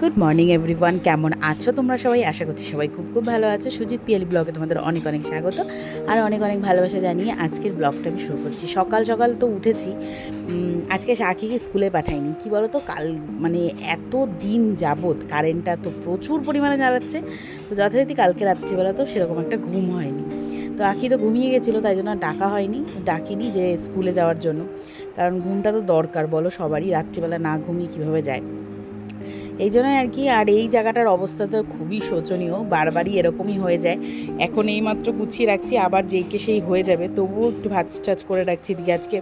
Good morning everyone কেমন আছো তোমরা সবাই? আশা করছি সবাই খুব খুব ভালো আছো। সুজিত পিএলি ব্লগে তোমাদের অনেক অনেক স্বাগত আর অনেক অনেক ভালোবাসা জানিয়ে আজকের ব্লগটা আমি শুরু করছি। সকাল সকাল তো উঠেছি। আজকে সাকিকে স্কুলে পাঠাইনি। কি বলো তো কাল মানে এত দিন যাবত কারেন্টটা তো প্রচুর পরিমাণে জ্বালাচ্ছে। তো যথারীতি কালকে রাত্রিবেলা তো সেরকম একটা ঘুম হয়নি। তো আখি তো ঘুমিয়ে গেছিল, তাই জন্য ডাকা হয়নি, ডাকিনি যে স্কুলে যাওয়ার জন্য। কারণ ঘুমটা তো দরকার, বলো সবারই। রাত্রিবেলা না ঘুমিয়ে কীভাবে যায়? এই জন্যই আর কি, আর এই জায়গাটার অবস্থা তো খুবই শোচনীয়, বারবারই এরকমই হয়ে যায়। এখন এইমাত্র গুছিয়ে রাখছি, আবার যেইকে সেই হয়ে যাবে, তবুও একটু ভাত টাচ করে রাখছি দিকে আজকে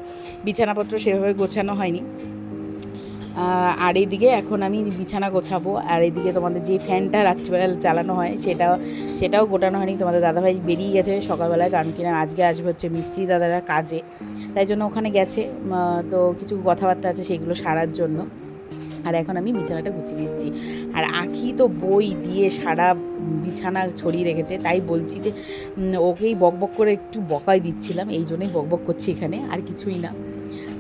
বিছানাপত্র সেভাবে গোছানো হয়নি। আর এইদিকে এখন আমি বিছানা গোছাবো, আর এইদিকে তোমাদের যে ফ্যানটা রাত্রিবেলা চালানো হয়, সেটা, সেটাও গোটানো হয়নি। তোমাদের দাদাভাই বেরিয়ে গেছে সকালবেলায়, কারণ কিনা আজকে আসবে হচ্ছে মিস্ত্রি দাদারা কাজে, তাই জন্য ওখানে গেছে। তো কিছু কথাবার্তা আছে সেগুলো সারার জন্য। আর এখন আমি বিছানাটা গুছিয়ে দিচ্ছি আর আখি তো বই দিয়ে সারা বিছানা ছড়িয়ে রেখেছে, তাই বলছি যে ওকেই বকবক করে একটু বকাই দিচ্ছিলাম, এই জন্যই বকবক করছি এখানে, আর কিছুই না।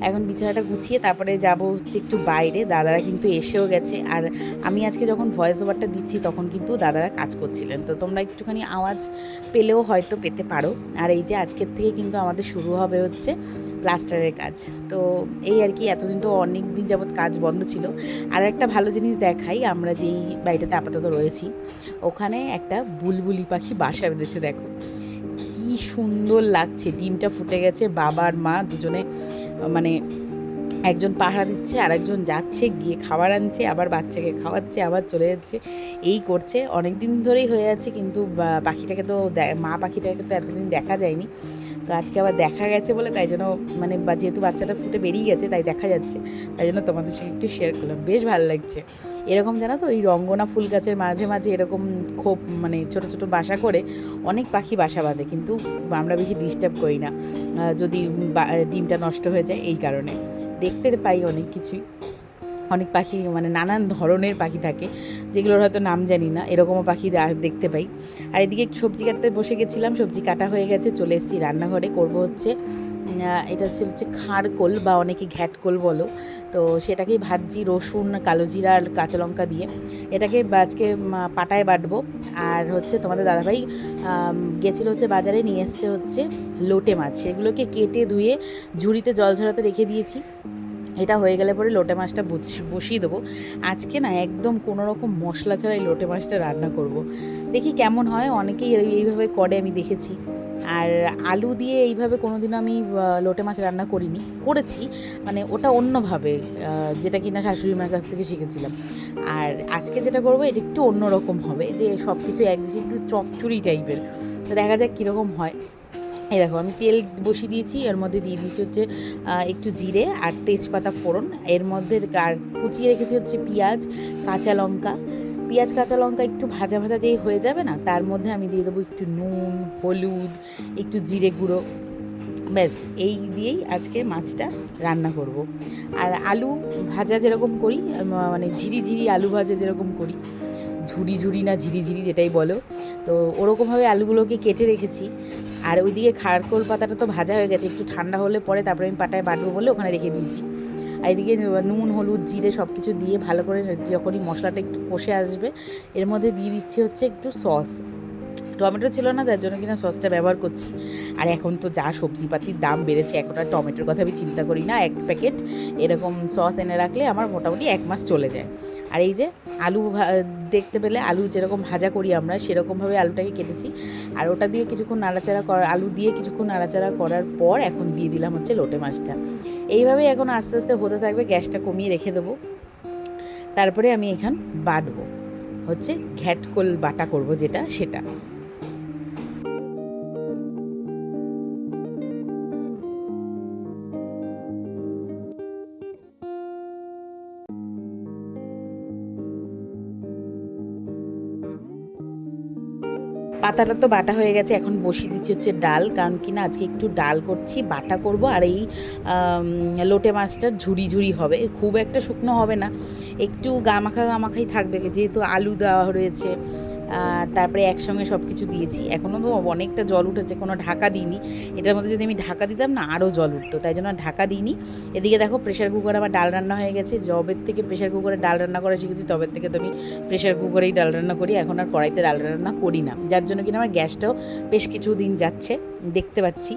এখন বিছানাটা গুছিয়ে তারপরে যাব হচ্ছে একটু বাইরে। দাদারা কিন্তু এসেও গেছে। আর আমি আজকে যখন ভয়েস ওভারটা দিচ্ছি, তখন কিন্তু দাদারা কাজ করছিলেন। তো তোমরা একটুখানি আওয়াজ পেলেও হয়তো পেতে পারো। আর এই যে আজকের থেকে কিন্তু আমাদের শুরু হবে হচ্ছে প্লাস্টারের কাজ। তো এই আর কি, এতদিন তো অনেক দিন যাবৎ কাজ বন্ধ ছিল। আর একটা ভালো জিনিস দেখাই, আমরা যেই বাড়িটাতে আপাতত রয়েছি, ওখানে একটা বুলবুলি পাখি বাসা বেঁধেছে, দেখো। কি সুন্দর লাগছে। ডিমটা ফুটে গেছে, বাবার মা দুজনে মানে একজন পাহারা দিচ্ছে আর একজন যাচ্ছে, গিয়ে খাবার আনছে, আবার বাচ্চাকে খাওয়াচ্ছে, আবার চলে যাচ্ছে। এই করছে। অনেক দিন ধরেই হয়ে যাচ্ছে কিন্তু পাখিটাকে তো মা পাখিটাকে তো এতদিন দেখা যায়নি। তো আজকে আবার দেখা গেছে বলে তাই জন্য মানে যেহেতু বাচ্চাটা ফুটে বেরিয়ে গেছে, তাই দেখা যাচ্ছে। তাই জন্য তোমাদের সঙ্গে একটু শেয়ার করলাম। বেশ ভালো লাগছে। এরকম জানো তো, এই রঙ্গনা ফুল গাছের মাঝে মাঝে এরকম খুব মানে ছোট ছোট বাসা করে অনেক পাখি বাসা বাঁধে, কিন্তু আমরা বেশি ডিস্টার্ব করি না। যদি ডিমটা নষ্ট হয়ে যায়, এই কারণে। দেখতে পাই অনেক কিছুই। অনেক পাখি মানে নানান ধরনের পাখি থাকে, যেগুলোর হয়তো নাম জানি না, এরকমও পাখি দেখতে পাই। আর এদিকে সবজি কাটতে বসে গেছিলাম, সবজি কাটা হয়ে গেছে, চলে এসেছি রান্নাঘরে, করব হচ্ছে এটা হচ্ছে হচ্ছে খাড়কোল বা অনেকে ঘ্যাটকোল বলো। তো সেটাকেই ভাজছি রসুন, কালো জিরা আর কাঁচা লঙ্কা দিয়ে। এটাকে আজকে পাটায় বাটবো। আর হচ্ছে তোমাদের দাদাভাই গেছিল হচ্ছে বাজারে, নিয়ে এসছে হচ্ছে লোটে মাছ। সেগুলোকে কেটে ধুয়ে ঝুড়িতে জল ঝরাতে রেখে দিয়েছি। এটা হয়ে গেলে পরে লোটে মাছটা বস- বসিয়ে দেবো। আজকে না একদম কোনো রকম মশলা ছাড়াই লোটে মাছটা রান্না করব। দেখি কেমন হয়, অনেকেই এই- এইভাবে করে, আমি দেখেছি। আর আলু দিয়ে এইভাবে কোনো দিন আমি লোটে মাছ রান্না করিনি, করেছি। মানে ওটা অন্যভাবে যেটা কিনা শাশুড়ি মায়ের কাছ থেকে শিখেছিলাম। আর আজকে যেটা করব, এটা একটু অন্যরকম হবে। যে সব কিছু এক একটু চচ্চড়ি টাইপের তো দেখা যাক কীরকম হয়। এই দেখো, আমি তেল বসিয়ে দিয়েছি, এর মধ্যে দিয়ে দিয়েছি হচ্ছে একটু জিরে আর তেজপাতা ফোড়ন। এর মধ্যে আর কুচিয়ে রেখেছি হচ্ছে পেঁয়াজ, কাঁচা লঙ্কা। পেঁয়াজ, কাঁচা লঙ্কা একটু ভাজা ভাজা যেই হয়ে যাবে না, তার মধ্যে আমি দিয়ে দেবো একটু নুন, হলুদ, একটু জিরে গুঁড়ো। ব্যাস, এই দিয়েই আজকে মাছটা রান্না করব। আর আলু ভাজা যেরকম করি মানে ঝিরি ঝিরি আলু ভাজা যেরকম করি ঝুড়ি ঝুড়ি না ঝিরি ঝিরি যেটাই বলো, তো ওরকমভাবে আলুগুলোকে কেটে রেখেছি। আর ওইদিকে খারকোল পাতাটা তো ভাজা হয়ে গেছে, একটু ঠান্ডা হলে পরে তারপরে আমি পাটায় বাটবো বলে ওখানে রেখে দিয়েছি। আর এদিকে নুন, হলুদ, জিরে সব কিছু দিয়ে ভালো করে যখনই মশলাটা একটু কষে আসবে, এর মধ্যে দিয়ে দিচ্ছে হচ্ছে একটু সস। টমেটো ছিল না, তার জন্য কিনা সসটা ব্যবহার করছি। আর এখন তো যা সবজিপাতির দাম বেড়েছে, এখন টমেটোর কথা আমি চিন্তা করি না, এক প্যাকেট এরকম সস এনে রাখলে আমার মোটামুটি এক মাস চলে যায়। আর এই যে আলু দেখতে পেলে আলু যেরকম ভাজা করি আমরা, সেরকমভাবে আলুটাকে কেটেছি। আর ওটা দিয়ে কিছুক্ষণ নাড়াচাড়া করা, আলু দিয়ে কিছুক্ষণ নাড়াচাড়া করার পর এখন দিয়ে দিলাম হচ্ছে লোটে মাছটা। এইভাবেই এখন আস্তে আস্তে হতে থাকবে, গ্যাসটা কমিয়ে রেখে দেবো। তারপরে আমি এখান বাটবো। হচ্ছে ঘ্যাটকোল বাটা করব যেটা, সেটা। পাতাটা তো বাটা হয়ে গেছে, এখন বসিয়ে দিচ্ছি হচ্ছে ডাল, কারণ কি না আজকে একটু ডাল করছি, বাটা করব, আর এই লোটে মাছটা ঝুড়ি ঝুড়ি হবে খুব একটা শুকনো হবে না, একটু গামাখা গামাখাই থাকবে, যেহেতু আলু দেওয়া রয়েছে তারপরে একসঙ্গে সব কিছু দিয়েছি। এখনও তো অনেকটা জল উঠেছে, কোনো ঢাকা দিইনি। এটার মধ্যে যদি আমি ঢাকা দিতাম না আরও জল উঠতো, তাই জন্য ঢাকা দিইনি। এদিকে দেখো প্রেশার কুকারে আমার ডাল রান্না হয়ে গেছে জবের থেকে প্রেশার কুকারে ডাল রান্না করা শিখেছি, তবের থেকে তো আমি প্রেশার কুকারেই ডাল রান্না করি, এখন আর কড়াইতে ডাল রান্না করি না। যার জন্য কিনা আমার গ্যাসটাও বেশ কিছু দিন যাচ্ছে, দেখতে পাচ্ছি।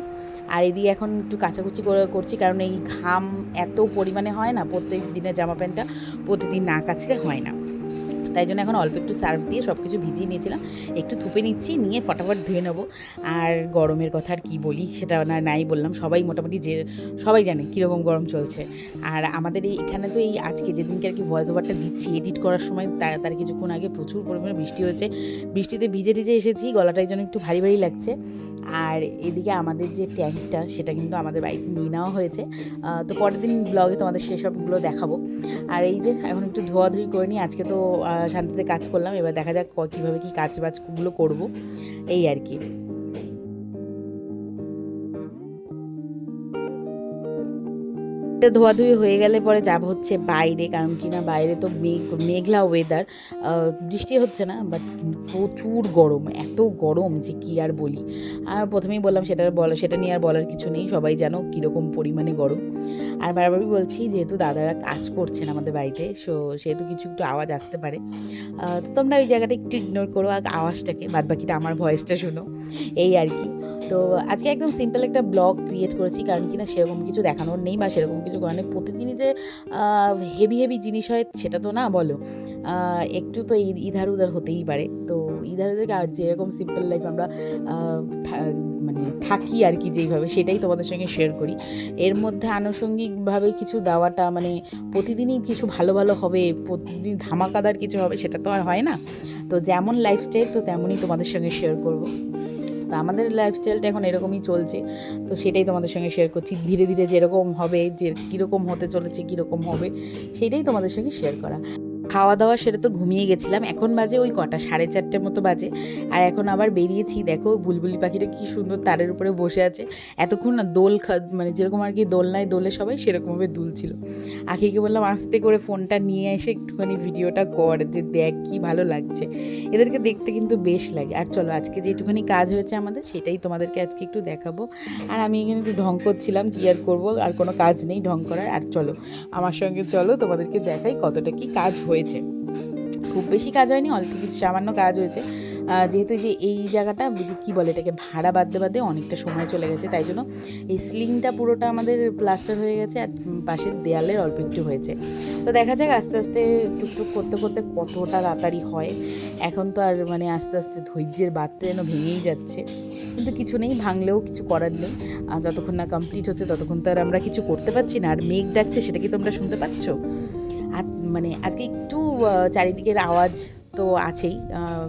আর এদিকে এখন একটু কাচাকুচি করে করছি, কারণ এই ঘাম এত পরিমাণে হয় না, প্রত্যেক দিনের জামা প্যান্টটা প্রতিদিন না কাচলে হয় না। তাই জন্য এখন অল্প একটু সার্ফ দিয়ে সব কিছু ভিজিয়ে নিয়েছিলাম। একটু থুপে নিচ্ছি, নিয়ে ফটাফট ধুয়ে নেব। আর গরমের কথা আর কী বলি, সেটা না, নাই বললাম। সবাই মোটামুটি যে, সবাই জানে কীরকম গরম চলছে। আর আমাদের এই, এখানে তো এই আজকে যেদিনকে আর কি ভয়েস ওভারটা দিচ্ছি এডিট করার সময় তার কিছুক্ষণ আগে প্রচুর পরিমাণে বৃষ্টি হয়েছে। বৃষ্টিতে ভিজে টিজে এসেছি, গলাটাই যেন একটু ভারী ভারী লাগছে। আর এদিকে আমাদের যে ট্যাঙ্কটা, সেটা কিন্তু আমাদের বাড়িতে নিয়ে নেওয়া হয়েছে। তো পরের দিন ব্লগে তোমাদের সেসবগুলো দেখাবো। আর এই যে, এখন একটু ধোয়াধুয়ি করে নিই। আজকে তো শান্তিতে কাজ করলাম এবার দেখা যাক কীভাবে কী কাজ বাজগুলো করব। এই আর কি। এটা ধোয়াধুয়ি হয়ে গেলে পরে যাব হচ্ছে বাইরে, কারণ কি না বাইরে তো মেঘ, মেঘলা ওয়েদার বৃষ্টি হচ্ছে না বাট প্রচুর গরম, এত গরম যে কি আর বলি। আর প্রথমেই বললাম সেটা বলা, সেটা নিয়ে আর বলার কিছু নেই, সবাই জানো কীরকম পরিমাণে গরম। আর বারবারই বলছি, যেহেতু দাদারা কাজ করছেন আমাদের বাড়িতে সো সেহেতু কিছু একটু আওয়াজ আসতে পারে। তো তোমরা ওই জায়গাটা একটু ইগনোর করো, আর আওয়াজটাকে বাদ বাকিটা আমার ভয়েসটা শোনো। এই আর কি। তো আজকে একদম সিম্পল একটা ব্লগ ক্রিয়েট করেছি, কারণ কি না সেরকম কিছু দেখানোর নেই বা সেরকম কিছু করার নেই। প্রতিদিনই যে হেভি হেভি জিনিস হয়, সেটা তো না, বলো। একটু তো ইধার উধার হতেই পারে। তো ইধার উধার যেরকম সিম্পল লাইফ আমরা মানে থাকি আর কি যেইভাবে, সেটাই তোমাদের সঙ্গে শেয়ার করি। এর মধ্যে আনুষঙ্গিকভাবে কিছু দেওয়াটা মানে প্রতিদিনই কিছু ভালো ভালো হবে, প্রতিদিন ধামাকাদার কিছু হবে, সেটা তো আর হয় না। তো যেমন লাইফস্টাইল তো তেমনই তোমাদের সঙ্গে শেয়ার করব। তো আমাদের লাইফস্টাইলটা এখন এরকমই চলছে। তো সেটাই তোমাদের সঙ্গে শেয়ার করছি। ধীরে ধীরে যেরকম হবে, যে কীরকম হতে চলেছে, কীরকম হবে, সেটাই তোমাদের সঙ্গে শেয়ার করা। খাওয়া দাওয়া সেটা তো ঘুমিয়ে গেছিলাম। এখন বাজে ওই কটা, সাড়ে চারটের মতো বাজে। আর এখন আবার বেরিয়েছি, দেখো বুলবুলি পাখিটা কি সুন্দর তারের উপরে বসে আছে। এতক্ষণ না দোল মানে যেরকম আর কি দোলনায় দোলে সবাই সেরকমভাবে দুলছিল। আখিকে বললাম, আস্তে করে ফোনটা নিয়ে এসে একটুখানি ভিডিওটা কর যে দেখ কি ভালো লাগছে। এদেরকে দেখতে কিন্তু বেশ লাগে। আর চলো, আজকে যে একটুখানি কাজ হয়েছে আমাদের, সেটাই তোমাদেরকে আজকে একটু দেখাবো। আর আমি এখানে একটু ঢং করছিলাম, কি আর করব? আর কোনো কাজ নেই ঢং করার। আর চলো, আমার সঙ্গে চলো, তোমাদেরকে দেখাই কতটা কি কাজ হয়েছে। খুব বেশি কাজ হয়নি, অল্প কিছু সামান্য কাজ হয়েছে। যেহেতু যে এই জায়গাটা কী বলে এটাকে, ভাড়া বাদতে বাদে অনেকটা সময় চলে গেছে, তাই জন্য এই সিলিংটা পুরোটা আমাদের প্লাস্টার হয়ে গেছে আর পাশের দেয়ালের অল্প একটু হয়েছে। তো দেখা যাক আস্তে আস্তে টুকটুক করতে করতে কতটা তাড়াতাড়ি হয়। এখন তো আর মানে আস্তে আস্তে ধৈর্যের বাদটা যেন ভেঙেই যাচ্ছে। কিন্তু কিছু নেই, ভাঙলেও কিছু করার নেই। যতক্ষণ না কমপ্লিট হচ্ছে, ততক্ষণ তো আর আমরা কিছু করতে পারছি না। আর মেঘ ডাকছে, সেটা কি তোমরা শুনতে পাচ্ছ? মানে আজকে একটু চারিদিকের আওয়াজ তো আছেই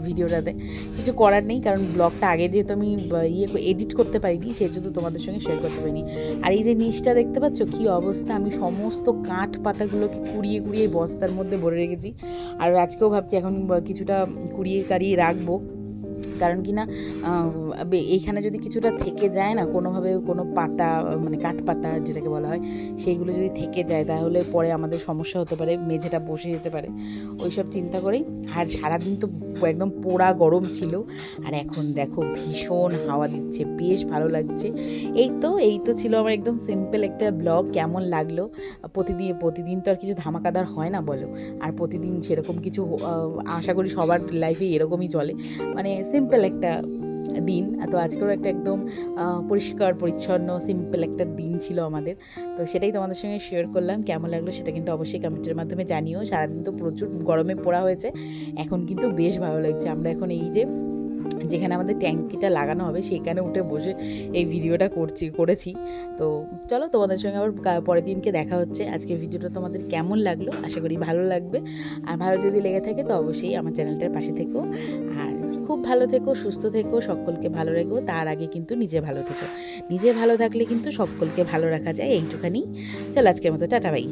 ভিডিওটাতে। কিছু করার নেই, কারণ ব্লগটা আগে যেহেতু আমি ইয়ে এডিট করতে পারিনি জন্য তোমাদের সঙ্গে শেয়ার করতে পারিনি। আর এই যে নিচটা দেখতে পাচ্ছ, কি অবস্থা! আমি সমস্ত কাঠ পাতাগুলোকে কুড়িয়ে কুড়িয়ে বস্তার মধ্যে ভরে রেখেছি। আর আজকেও ভাবছি এখন, কিছুটা কুড়িয়ে কাড়িয়ে রাখব। কারণ কি না এইখানে যদি কিছুটা থেকে যায় না, কোনোভাবে কোনো পাতা মানে কাঠ পাতা যেটাকে বলা হয়, সেইগুলো যদি থেকে যায় তাহলে পরে আমাদের সমস্যা হতে পারে, মেঝেটা বসে যেতে পারে। ওই সব চিন্তা করেই, আর সারাদিন তো একদম পোড়া গরম ছিল, আর এখন দেখো ভীষণ হাওয়া দিচ্ছে, বেশ ভালো লাগছে। এই তো এই তো ছিল আমার একদম সিম্পল একটা ব্লগ কেমন লাগল? প্রতিদিন প্রতিদিন তো আর কিছু ধামাকাদার হয় না বলো, আর প্রতিদিন সেরকম কিছু আশা করি সবার লাইফে এরকমই চলে। মানে সিম্পল একটা দিন। তো আজকেও একটা একদম পরিষ্কার, পরিচ্ছন্ন সিম্পল একটা দিন ছিল আমাদের। তো সেটাই তোমাদের সঙ্গে শেয়ার করলাম। কেমন লাগল সেটা কিন্তু অবশ্যই কমেন্টের মাধ্যমে জানিও। সারাদিন তো প্রচুর গরমে পড়া হয়েছে। এখন কিন্তু বেশ ভালো লাগছে। আমরা এখন এই যে, যেখানে আমাদের ট্যাঙ্কিটা লাগানো হবে সেখানে উঠে বসে এই ভিডিওটা করছি, করেছি। তো চলো তোমাদের সঙ্গে আবার পরের দিনকে দেখা হচ্ছে। আজকে ভিডিওটা তোমাদের কেমন লাগল? আশা করি ভালো লাগবে। আর ভালো যদি লেগে থাকে তো অবশ্যই আমার চ্যানেলটার পাশে থেকো। আর খুব ভালো থেকো, সুস্থ থেকো, সকলকে ভালো রেখো, তার আগে কিন্তু নিজে ভালো থেকো। নিজে ভালো থাকলে কিন্তু সকলকে ভালো রাখা যায়, এইটুখানি। চল আজকের মতো, টাটা, বাই।